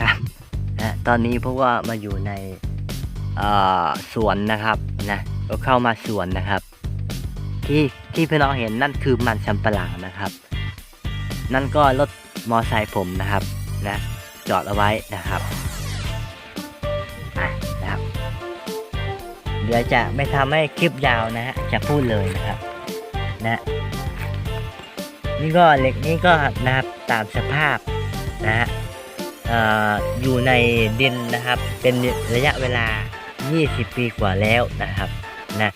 ครับนะตอนนี้เพราะว่ามาอยู่ในสวนนะครับนะก็เข้ามาสวนนะครับ ที่ที่พี่น้องเห็นนั่นคือมันสำปะหลังนะครับ นั่นก็รถมอไซค์ผมนะครับนะจอดเอาไว้นะครับนะครับเดี๋ยวจะไม่ทำให้คลิปยาวนะฮะจะพูดเลยนะครับนะนี่ก็เหล็กนี้ก็นะครับตามสภาพนะฮะ อยู่ในดินนะครับ เป็นระยะเวลา 20 ปีกว่าแล้วนะครับนะ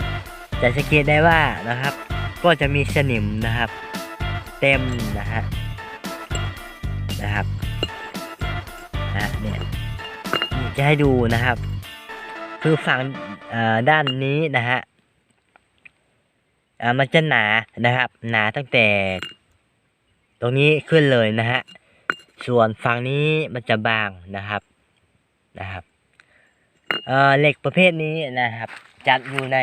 จะสังเกตได้ว่านะครับ ก็จะมีสนิมนะครับ เต็มนะฮะนะครับนะเนี่ยจะให้ดูนะครับ คือฝั่งด้านนี้นะฮะอ่ามันจะหนานะครับ หนาตั้งแต่ ตรงนี้ขึ้นเลยนะฮะ ส่วนฝั่งนี้มันจะบางนะครับนะครับเอ่อเหล็กประเภทนี้นะครับ จัดอยู่ใน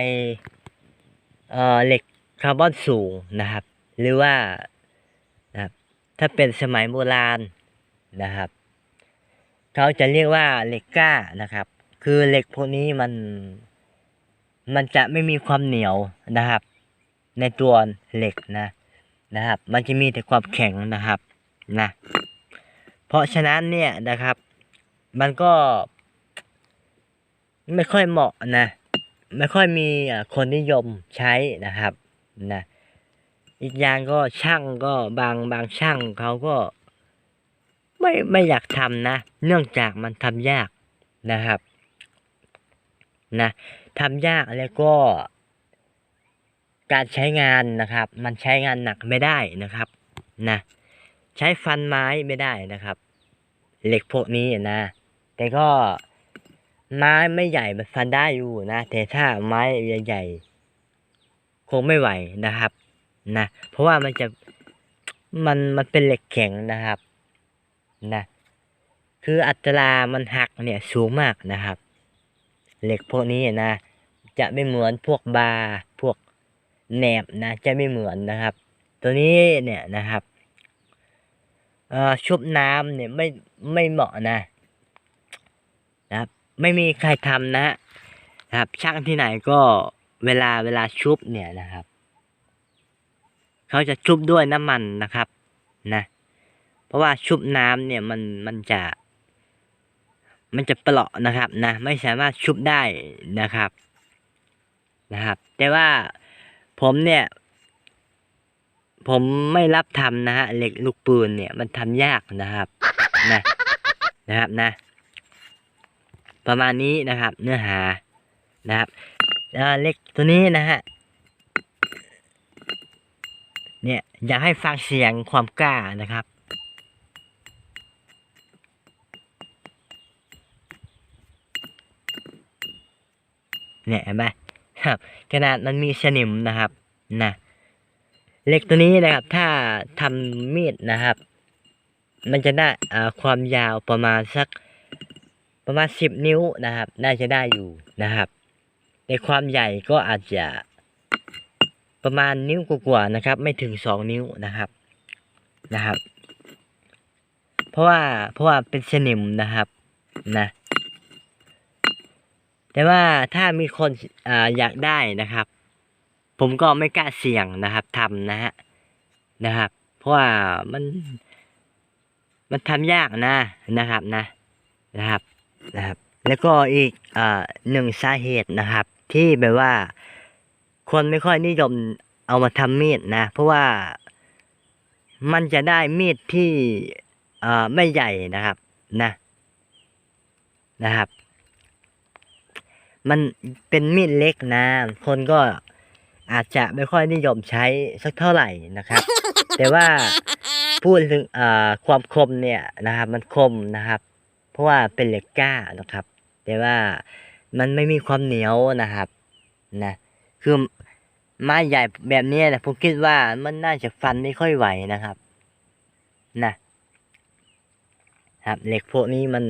เอ่อเหล็กคาร์บอนสูงนะครับ หรือว่านะครับถ้าเป็นสมัยโบราณนะครับเขาจะเรียกว่าเหล็กก้านะครับ คือเหล็กพวกนี้มันมันจะไม่มีความเหนียวนะครับ ในตัวเหล็กนะนะครับ มันจะมีแต่ความแข็งนะครับนะ เพราะฉะนั้นเนี่ยนะครับ มันก็ ไม่ค่อยเหมาะนะ ไม่ค่อยมีคนนิยมใช้นะครับนะอีกอย่างก็ช่างก็บางบางช่างเขาก็ ไม่ไม่อยากทำนะ เนื่องจากมันทำยากนะครับนะทำยากแล้วก็ การใช้งานนะครับ มันใช้งานหนักไม่ได้นะครับ นะ ใช้ฟันไม้ไม่ได้นะครับ เหล็กพวกนี้นะ แต่ก็ไม้ไม่ใหญ่มันฟันได้อยู่นะ แต่ถ้าไม้ใหญ่ๆคงไม่ไหวนะครับนะเพราะว่ามันจะมันมันเป็นเหล็กแข็งนะครับนะคืออัตรามันหักเนี่ยสูงมากนะครับ เหล็กพวกนี้นะ จะไม่เหมือนพวกบาพวกแหนบนะ จะไม่เหมือนนะครับ ตัวนี้เนี่ยนะครับ ชุบน้ำเนี่ยไม่ไม่เหมาะนะนะครับ ไม่มีใครทำนะครับ ช่างที่ไหนก็เวลาเวลาชุบเนี่ยนะครับ เขาจะชุบด้วยน้ำมันนะครับนะเพราะว่าชุบน้ำเนี่ยมันมันจะ มันจะเปราะนะครับนะไม่สามารถชุบได้นะครับนะครับ แต่ว่าผมเนี่ย ผมไม่รับทำนะฮะเหล็กลูกปืนเนี่ยมันทำยากนะครับนะนะครับนะ ประมาณนี้นะครับ เนื้อหานะครับเออเหล็กตัวนี้นะฮะเนี่ยอยากให้ฟังเสียงความกล้านะครับเนี่ยเห็นไหมครับขนาดมันมีสนิมนะครับนะ เหล็กตัวนี้นะครับ ถ้าทำมีดนะครับ มันจะได้อ่าความยาวประมาณสักประมาณสิบนิ้วนะครับ น่าจะได้อยู่นะครับ ในความใหญ่ก็อาจจะประมาณนิ้วกว่าๆนะครับ ไม่ถึงสองนิ้วนะครับนะครับ เพราะว่าเพราะว่าเป็นสนิมนะครับนะแต่ว่าถ้ามีคนอ่าอยากได้นะครับ ผมก็ไม่กล้าเสี่ยงนะครับทำนะฮะนะครับ เพราะว่ามัน มันทำยากนะนะครับนะนะครับนะครับ แล้วก็อีกอ่าหนึ่งสาเหตุนะครับ ที่แบบว่า คนไม่ค่อยนิยมเอามาทำมีดนะ เพราะว่ามันจะได้มีดที่อ่าไม่ใหญ่นะครับนะนะครับ มันเป็นมีดเล็กนะ คนก็ อาจจะไม่ค่อยนิยมใช้สักเท่าไหร่นะครับ แต่ว่าพูดถึงอ่าความคมเนี่ยนะครับ มันคมนะครับ เพราะว่าเป็นเหล็กกล้านะครับ แต่ว่ามันไม่มีความเหนียวนะครับนะคือไม้ใหญ่แบบนี้นะผมคิดว่ามันน่าจะฟันไม่ค่อยไหวนะครับนะครับเหล็กพวกนี้มัน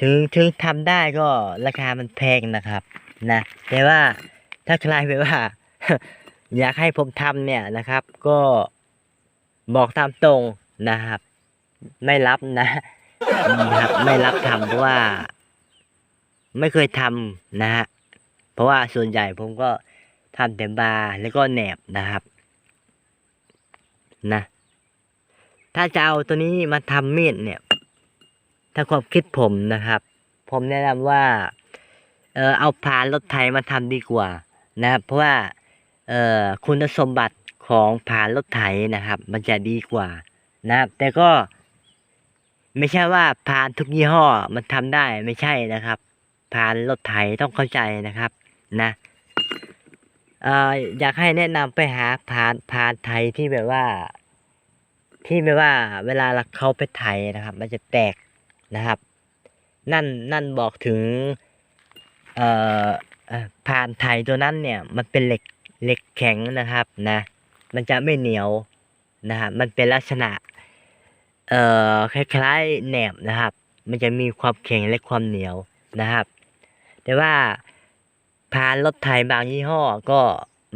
ถึงถึงทำได้ก็ราคามันแพงนะครับ นะแต่ว่า ถ้าใครแบบว่า อยากให้ผมทำเนี่ยนะครับ ก็บอกตามตรงนะครับ ไม่รับนะครับ ไม่รับทำเพราะว่า ไม่เคยทำนะฮะเพราะว่าส่วนใหญ่ผมก็ทำแต่บาร์แล้วก็แหนบนะครับ นะ ถ้าจะเอาตัวนี้มาทำมีดเนี่ย ถ้าความคิดผมนะครับ ผมแนะนำว่า เออเอาพานรถไถมาทำดีกว่า นะครับ เพราะว่าคุณสมบัติของพานรถไถนะครับ มันจะดีกว่านะครับ แต่ก็ไม่ใช่ว่าพานทุกยี่ห้อมันทำได้ไม่ใช่นะครับพานรถไถต้องเข้าใจนะครับนะเอ่ออยากให้แนะนำไปหาพานพานไทยที่แบบว่า ที่แบบว่า เวลาเราเขาไปไถนะครับ มันจะแตกนะครับ นั่นนั่นบอกถึง เอ่อ เอ่อพานไทยตัวนั้นเนี่ยมันเป็นเหล็กเหล็กแข็งนะครับนะมันจะไม่เหนียวนะครับมันเป็นลักษณะเอ่อคล้ายๆแหนบนะครับ มันจะมีความแข็งและความเหนียวนะครับ แต่ว่าพานรถไถบางยี่ห้อก็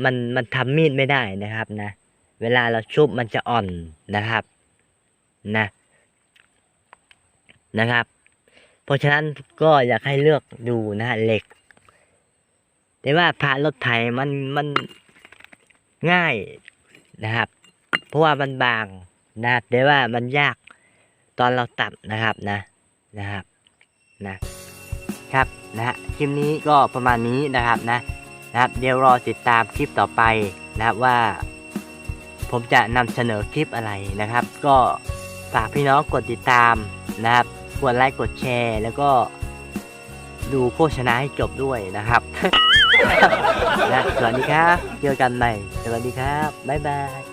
มันมันทำมีดไม่ได้นะครับนะ เวลาเราชุบมันจะอ่อนนะครับนะนะครับ เพราะฉะนั้นก็อยากให้เลือกดูนะฮะเหล็ก แต่ว่าพานรถไถมันมันง่ายนะครับ เพราะว่ามันบางนะครับแต่ว่ามันยากตอนเราตัดนะครับนะนะครับนะครับนะฮะคลิปนี้ก็ประมาณนี้นะครับนะนะครับ เดี๋ยวรอติดตามคลิปต่อไปนะครับว่า ผมจะนำเสนอคลิปอะไรนะครับ ก็ฝากพี่น้องกดติดตามนะครับ กดไลค์กดแชร์ แล้วก็ดูโฆษณาให้จบด้วยนะครับ นะสวัสดีครับ เจอกันใหม่ สวัสดีครับ บ๊ายบาย